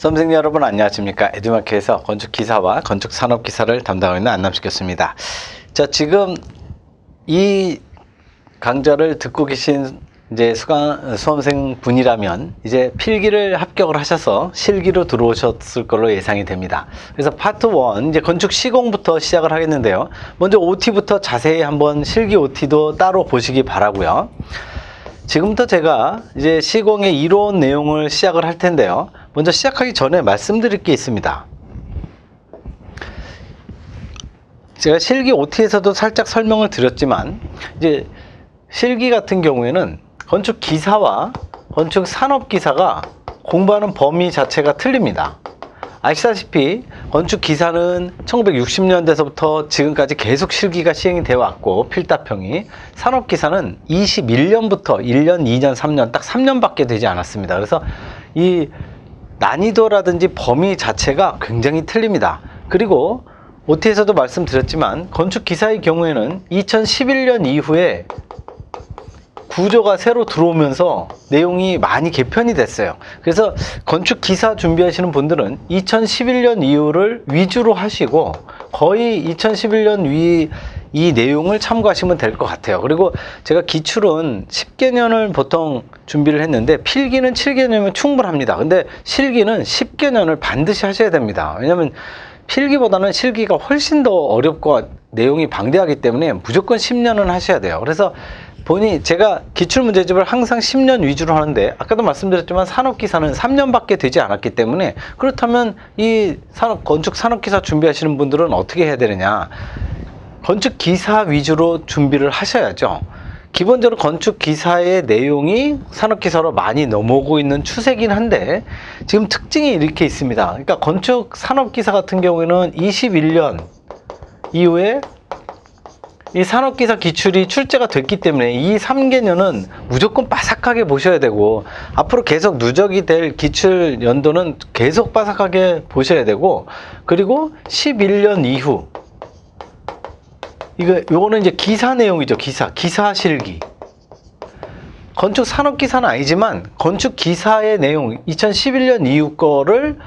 수험생 여러분 안녕하십니까 에듀마켓에서 건축 기사와 건축 산업 기사를 담당하고 있는 안남식 교수입니다. 자 지금 이 강좌를 듣고 계신 이제 수강, 수험생 분이라면 이제 필기를 합격을 하셔서 실기로 들어오셨을 걸로 예상이 됩니다. 그래서 파트 1 이제 건축 시공부터 시작을 하겠는데요. 먼저 OT부터 자세히 한번 실기 OT도 따로 보시기 바라고요. 지금부터 제가 이제 시공의 이론 내용을 시작을 할 텐데요. 먼저 시작하기 전에 말씀드릴 게 있습니다. 제가 실기 OT에서도 살짝 설명을 드렸지만 이제 실기 같은 경우에는 건축 기사와 건축 산업 기사가 공부하는 범위 자체가 틀립니다. 아시다시피 건축 기사는 1960년대서부터 지금까지 계속 실기가 시행이 되어 왔고 필답형이 산업 기사는 21년부터 1년, 2년, 3년 딱 3년밖에 되지 않았습니다. 그래서 이 난이도라든지 범위 자체가 굉장히 틀립니다. 그리고 OT에서도 말씀드렸지만 건축 기사의 경우에는 2011년 이후에 구조가 새로 들어오면서 내용이 많이 개편이 됐어요. 그래서 건축 기사 준비하시는 분들은 2011년 이후를 위주로 하시고 거의 2011년 위 이 내용을 참고하시면 될 것 같아요. 그리고 제가 기출은 10개년을 보통 준비를 했는데 필기는 7개년이면 충분합니다. 근데 실기는 10개년을 반드시 하셔야 됩니다. 왜냐하면 필기보다는 실기가 훨씬 더 어렵고 내용이 방대하기 때문에 무조건 10년은 하셔야 돼요. 그래서 본이 제가 기출 문제집을 항상 10년 위주로 하는데 아까도 말씀드렸지만 산업기사는 3년밖에 되지 않았기 때문에 그렇다면 이 산업 건축 산업기사 준비하시는 분들은 어떻게 해야 되느냐? 건축 기사 위주로 준비를 하셔야죠. 기본적으로 건축 기사의 내용이 산업 기사로 많이 넘어오고 있는 추세긴 한데 지금 특징이 이렇게 있습니다. 그러니까 건축 산업 기사 같은 경우에는 21년 이후에 이 산업기사 기출이 출제가 됐기 때문에 이 3개년은 무조건 빠삭하게 보셔야 되고 앞으로 계속 누적이 될 기출 연도는 계속 빠삭하게 보셔야 되고 그리고 11년 이후 이거 요거는 이제 기사 내용이죠 기사 기사 실기 건축 산업 기사는 아니지만 건축 기사의 내용 2011년 이후 거를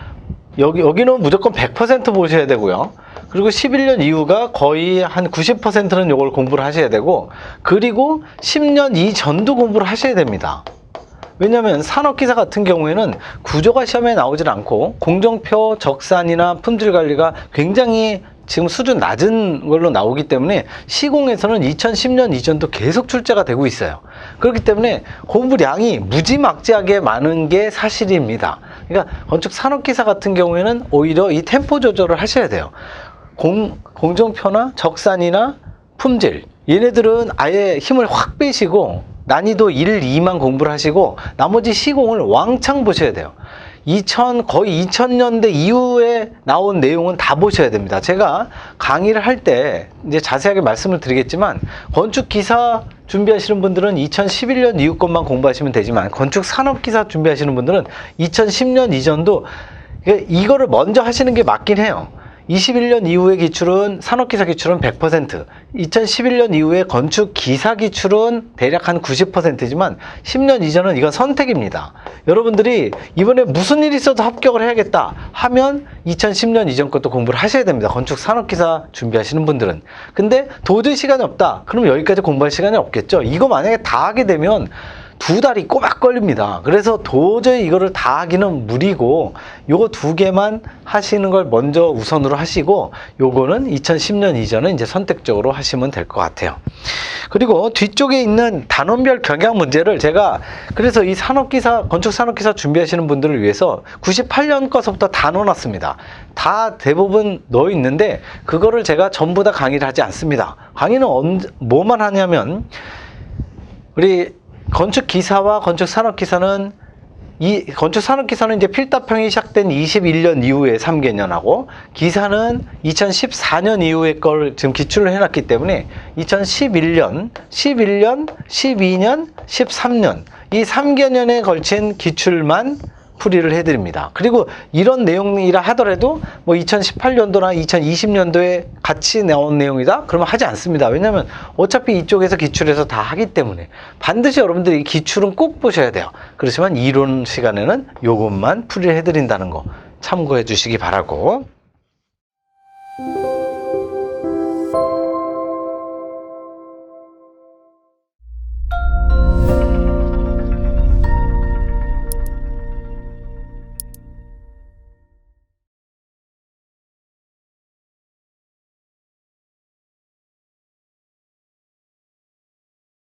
여기 여기는 무조건 100% 보셔야 되고요. 그리고 11년 이후가 거의 한 90%는 요걸 공부를 하셔야 되고 그리고 10년 이전도 공부를 하셔야 됩니다. 왜냐하면 산업기사 같은 경우에는 구조가 시험에 나오질 않고 공정표, 적산이나 품질 관리가 굉장히 지금 수준 낮은 걸로 나오기 때문에 시공에서는 2010년 이전도 계속 출제가 되고 있어요. 그렇기 때문에 공부량이 무지막지하게 많은 게 사실입니다. 그러니까 건축 산업기사 같은 경우에는 오히려 이 템포 조절을 하셔야 돼요. 공, 공정표나 적산이나 품질 얘네들은 아예 힘을 확 빼시고 난이도 1, 2만 공부를 하시고 나머지 시공을 왕창 보셔야 돼요. 2000 거의 2000년대 이후에 나온 내용은 다 보셔야 됩니다. 제가 강의를 할 때 이제 자세하게 말씀을 드리겠지만 건축 기사 준비하시는 분들은 2011년 이후 것만 공부하시면 되지만 건축 산업 기사 준비하시는 분들은 2010년 이전도 이거를 먼저 하시는 게 맞긴 해요. 21년 이후의 기출은 산업기사 기출은 100%, 2011년 이후의 건축 기사 기출은 대략 한 90%지만 10년 이전은 이건 선택입니다. 여러분들이 이번에 무슨 일이 있어도 합격을 해야겠다 하면 2010년 이전 것도 공부를 하셔야 됩니다. 건축 산업기사 준비하시는 분들은. 근데 도저히 시간이 없다. 그럼 여기까지 공부할 시간이 없겠죠. 이거 만약에 다 하게 되면 두 달이 꼬박 걸립니다. 그래서 도저히 이거를 다 하기는 무리고 요거 두 개만 하시는 걸 먼저 우선으로 하시고 요거는 2010년 이전은 이제 선택적으로 하시면 될 것 같아요. 그리고 뒤쪽에 있는 단원별 경향 문제를 제가 그래서 이 산업기사 건축 산업기사 준비하시는 분들을 위해서 98년 거서부터 다 넣어놨습니다. 다 대부분 넣어 있는데 그거를 제가 전부 다 강의를 하지 않습니다. 강의는 뭐만 하냐면 우리 건축 기사와 건축 산업 기사는 이 건축 산업 기사는 이제 필답형이 시작된 21년 이후에 3개년하고 기사는 2014년 이후의 걸 지금 기출을 해놨기 때문에 2011년, 11년, 12년, 13년 이 3개년에 걸친 기출만 풀이를 해드립니다. 그리고 이런 내용이라 하더라도 뭐 2018년도나 2020년도에 같이 나온 내용이다? 그러면 하지 않습니다. 왜냐하면 어차피 이쪽에서 기출해서 다 하기 때문에 반드시 여러분들이 기출은 꼭 보셔야 돼요. 그렇지만 이론 시간에는 이것만 풀이를 해드린다는 거. 참고해 주시기 바라고